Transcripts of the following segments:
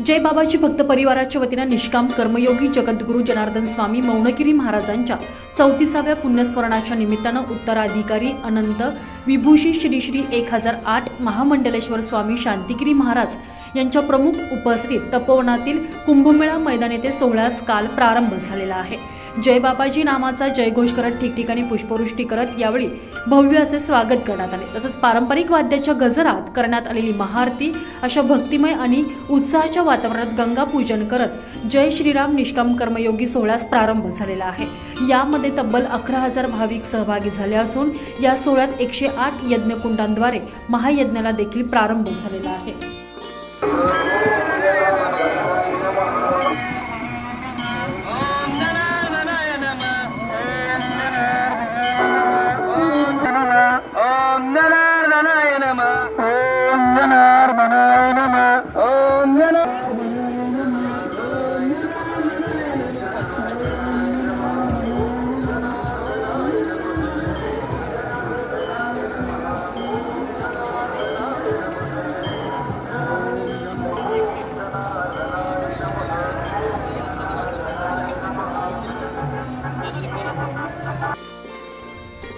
जय बाबाजी भक्त परिवाराच्या वतीनं निष्काम कर्मयोगी जगद्गुरू जनार्दन स्वामी मौनगिरी महाराजांच्या चौतीसाव्या पुण्यस्मरणाच्या निमित्तानं उत्तराधिकारी अनंत विभूषी श्री श्री एक हजार आठ महामंडलेश्वर स्वामी शांतिगिरी महाराज यांच्या प्रमुख उपस्थित तपोवनातील कुंभमेळा मैदान येथे सोहळ्यास काल प्रारंभ झालेला आहे. जय बाबाजी नामाचा जयघोष करत ठिकठिकाणी पुष्पवृष्टी करत यावेळी भव्य असे स्वागत करण्यात आले. तसंच पारंपरिक वाद्याच्या गजरात करण्यात आलेली महाआरती अशा भक्तिमय आणि उत्साहाच्या वातावरणात गंगा पूजन करत जय श्रीराम निष्काम कर्मयोगी सोहळ्यास प्रारंभ झालेला आहे. यामध्ये तब्बल अकरा हजार भाविक सहभागी झाले असून या सोहळ्यात एकशे आठ यज्ञकुंडांद्वारे महायज्ञाला देखील प्रारंभ झालेला आहे.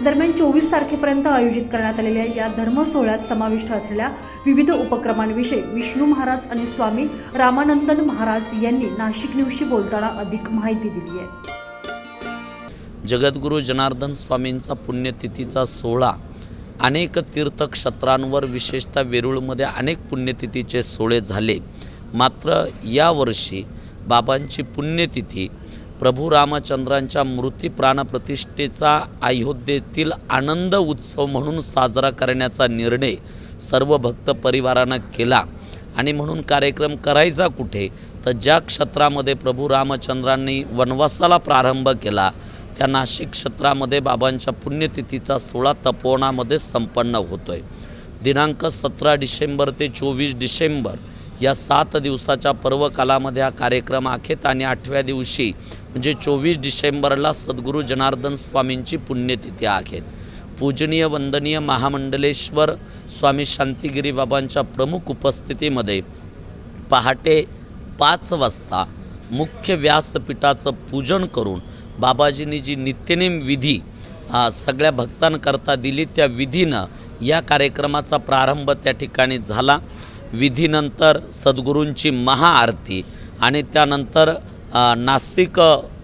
दरम्यान चोवीस तारखेपर्यंत आयोजित करण्यात आलेल्या या धर्म सोहळ्यात समाविष्ट असलेल्या विविध उपक्रमांविषयी विष्णू महाराज आणि स्वामी रामानंदन महाराज यांनी नाशिक न्यूजशी बोलताना अधिक माहिती दिली आहे. जगद्गुरू जनार्दन स्वामींचा पुण्यतिथीचा सोहळा अनेक तीर्थक्षेत्रांवर विशेषतः वेरूळमध्ये अनेक पुण्यतिथीचे सोहळे झाले. मात्र यावर्षी बाबांची पुण्यतिथी प्रभू रामचंद्रांच्या मृती प्राणप्रतिष्ठेचा अयोध्येतील आनंद उत्सव म्हणून साजरा करण्याचा निर्णय सर्व भक्त परिवारानं केला. आणि म्हणून कार्यक्रम करायचा कुठे? तर ज्या क्षेत्रामध्ये प्रभू रामचंद्रांनी वनवासाला प्रारंभ केला त्या नाशिक क्षेत्रामध्ये बाबांच्या पुण्यतिथीचा सोळा तपोवनामध्ये संपन्न होतो आहे दिनांक सतरा डिसेंबर ते चोवीस डिसेंबर या सात दिवसाच्या पर्वकालामध्ये हा कार्यक्रम आखेत आणि आठव्या दिवशी म्हणजे चोवीस डिसेंबरला सद्गुरू जनार्दन स्वामींची पुण्यतिथी आहेत पूजनीय वंदनीय महामंडलेश्वर स्वामी शांतिगिरी बाबांच्या प्रमुख उपस्थितीमध्ये पहाटे पाच वाजता मुख्य व्यासपीठाचं पूजन करून बाबाजींनी जी नित्यनेम विधी सगळ्या भक्तांकरता दिली त्या विधीनं या कार्यक्रमाचा प्रारंभ त्या ठिकाणी झाला. विधीनंतर सद्गुरूंची महाआरती आणि त्यानंतर नास्तिक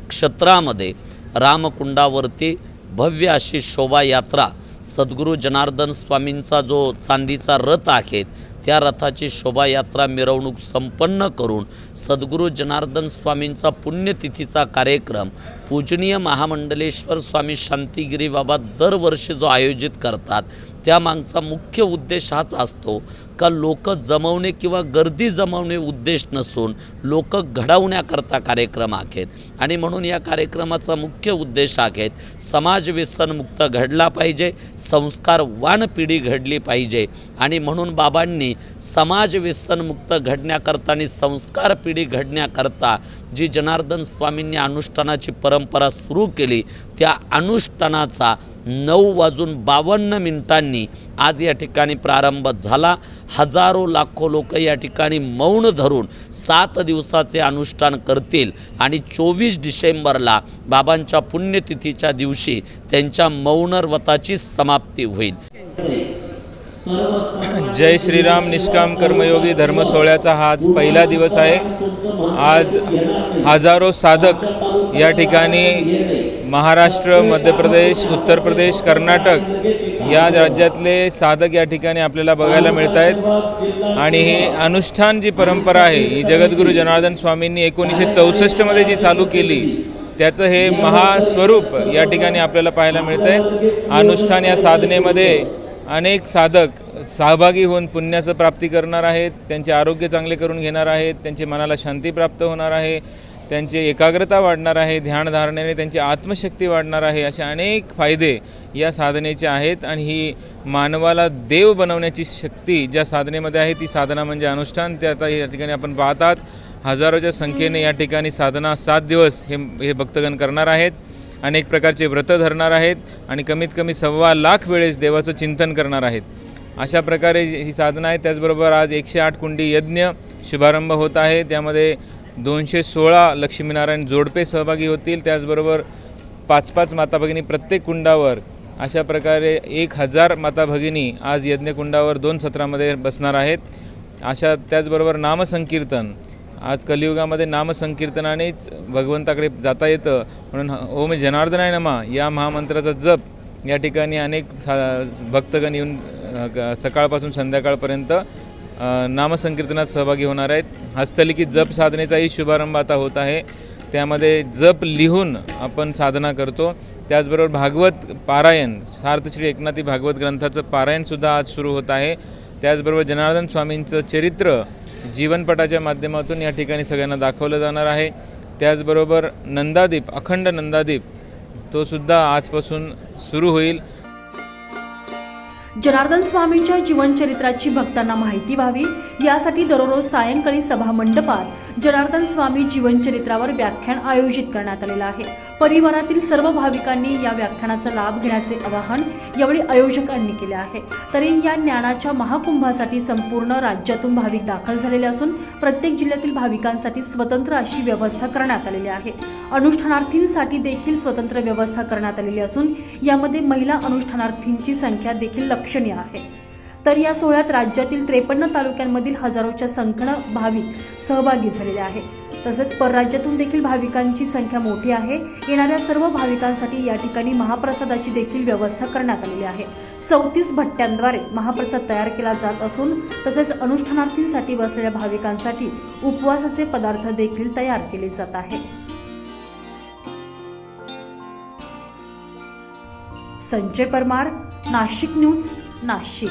क्षेत्रामध्ये रामकुंडावरती भव्य अशी शोभायात्रा सद्गुरू जनार्दन स्वामींचा जो चांदीचा रथ आहे त्या रथाची शोभायात्रा मिरवणूक संपन्न करून सद्गुरू जनार्दन स्वामींचा पुण्यतिथीचा कार्यक्रम पूजनीय महामंडलेश्वर स्वामी शांतिगिरी बाबा दरवर्षी जो आयोजित करतात त्यामागचा मुख्य उद्देश हाच असतो का लोक जमवणे किंवा गर्दी जमवणे उद्देश नसून लोक घडवण्याकरता कार्यक्रम आहेत. आणि म्हणून या कार्यक्रमाचा मुख्य उद्देश आहेत समाज व्यसनमुक्त घडला पाहिजे संस्कारवान पिढी घडली पाहिजे. आणि म्हणून बाबांनी समाज व्यसनमुक्त घडण्याकरता आणि संस्कार पिढी घडण्याकरता जी जनार्दन स्वामींनी अनुष्ठानाची परंपरा सुरू केली त्या अनुष्ठानाचा नऊ वाजून बावन्न मिनिटांनी आज या ठिकाणी प्रारंभ झाला. हजारो लाखो लोक या ठिकाणी मौन धरून सात दिवसाचे अनुष्ठान करतील आणि चोवीस डिसेंबरला बाबांच्या पुण्यतिथीच्या दिवशी त्यांच्या मौनव्रताची समाप्ती होईल. जय श्रीराम निष्काम कर्मयोगी धर्म सोहळ्याचा हा आज पहिला दिवस आहे. आज हजारो साधक या ठिकाणी महाराष्ट्र मध्य प्रदेश उत्तर प्रदेश कर्नाटक या राज्यातले साधक या ठिकाणी आपल्याला बघायला मिळत आहेत आणि ही अनुष्ठान जी परंपरा आहे ही जगद्गुरू जनार्दन स्वामींनी एकोणीसशे चौसष्टमध्ये जी चालू केली त्याचं हे महास्वरूप या ठिकाणी आपल्याला पाहायला मिळतं आहे अनुष्ठान या साधनेमध्ये अनेक साधक सहभागी होऊन पुण्याचं प्राप्ती करणार आहेत त्यांचे आरोग्य चांगले करून घेणार आहेत त्यांचे मनाला शांती प्राप्त होणार आहे त्यांची एकाग्रता वाढणार आहे ध्यानधारणेने त्यांची आत्मशक्ती वाढणार आहे असे अनेक फायदे या साधनेचे आहेत आणि ही मानवाला देव बनवण्याची शक्ती ज्या साधनेमध्ये आहे ती साधना म्हणजे अनुष्ठान. ते आता या ठिकाणी आपण पाहतात हजारोच्या संख्येने या ठिकाणी साधना सात दिवस हे हे भक्तगण करणार आहेत. अनेक प्रकारचे व्रत धरणार आहेत आणि कमीत कमी सव्वा लाख वेळेस देवाचं चिंतन करणार आहेत. अशा प्रकारे ही साधना आहे. त्याचबरोबर आज एकशे आठ कुंडी यज्ञ शुभारंभ होत आहे. त्यामध्ये दोनशे सोळा लक्ष्मीनारायण जोडपे सहभागी होतील. त्याचबरोबर पाच पाच माता भगिनी प्रत्येक कुंडावर अशा प्रकारे एक हजार माता भगिनी आज यज्ञकुंडावर दोन सत्रामध्ये बसणार आहेत. अशा त्याचबरोबर नामसंकीर्तन आज कलियुगामध्ये नामसंकीर्तनानेच भगवंताकडे जाता येतं. म्हणून ओम जनार्दनाय नमा. या महामंत्राचा जप या ठिकाणी अनेक सा भक्तगण येऊन सकाळपासून संध्याकाळपर्यंत नामसंकीर्तनात सहभागी होणार आहेत. हस्तलिखित जप साधनेचाही शुभारंभ आता होत आहे. त्यामध्ये जप लिहून आपण साधना करतो. त्याचबरोबर भागवत पारायण सार्थश्री एकनाथी भागवत ग्रंथाचं पारायणसुद्धा आज सुरू होत आहे. त्याचबरोबर जनार्दन स्वामींचं चरित्र जीवनपटाच्या माध्यमातून या ठिकाणी सगळ्यांना दाखवलं जाणार आहे. त्याचबरोबर नंदादीप अखंड नंदादीप तो सुद्धा आजपासून सुरू होईल. जनार्दन स्वामींच्या जीवनचरित्राची भक्तांना माहिती व्हावी. यासाठी दररोज सायंकाळी सभा मंडपात जनार्दन स्वामी जीवनचरित्रावर व्याख्यान आयोजित करण्यात आलेलं आहे. परिवारातील सर्व भाविकांनी या व्याख्यानाचा लाभ घेण्याचे आवाहन यावेळी आयोजकांनी केले आहे. तरी या ज्ञानाच्या महाकुंभासाठी संपूर्ण राज्यातून भाविक दाखल झालेले असून प्रत्येक जिल्ह्यातील भाविकांसाठी स्वतंत्र अशी व्यवस्था करण्यात आलेली आहे. अनुष्ठानार्थींसाठी देखील स्वतंत्र व्यवस्था करण्यात आलेली असून यामध्ये महिला अनुष्ठानार्थींची संख्या देखील लक्षणीय आहे. तर या सोहळ्यात राज्यातील त्रेपन्न तालुक्यांमधील हजारोच्या संख्येनं भाविक सहभागी झालेले आहेत. तसेच परराज्यातून देखील भाविकांची संख्या मोठी आहे. येणाऱ्या सर्व भाविकांसाठी या ठिकाणी महाप्रसादाची देखील व्यवस्था करण्यात आलेली आहे. चौतीस भट्ट्यांद्वारे महाप्रसाद तयार केला जात असून तसेच अनुष्ठानार्थींसाठी बसलेल्या भाविकांसाठी उपवासाचे पदार्थ देखील तयार केले जात आहे संजय परमार नाशिक न्यूज नाशिक.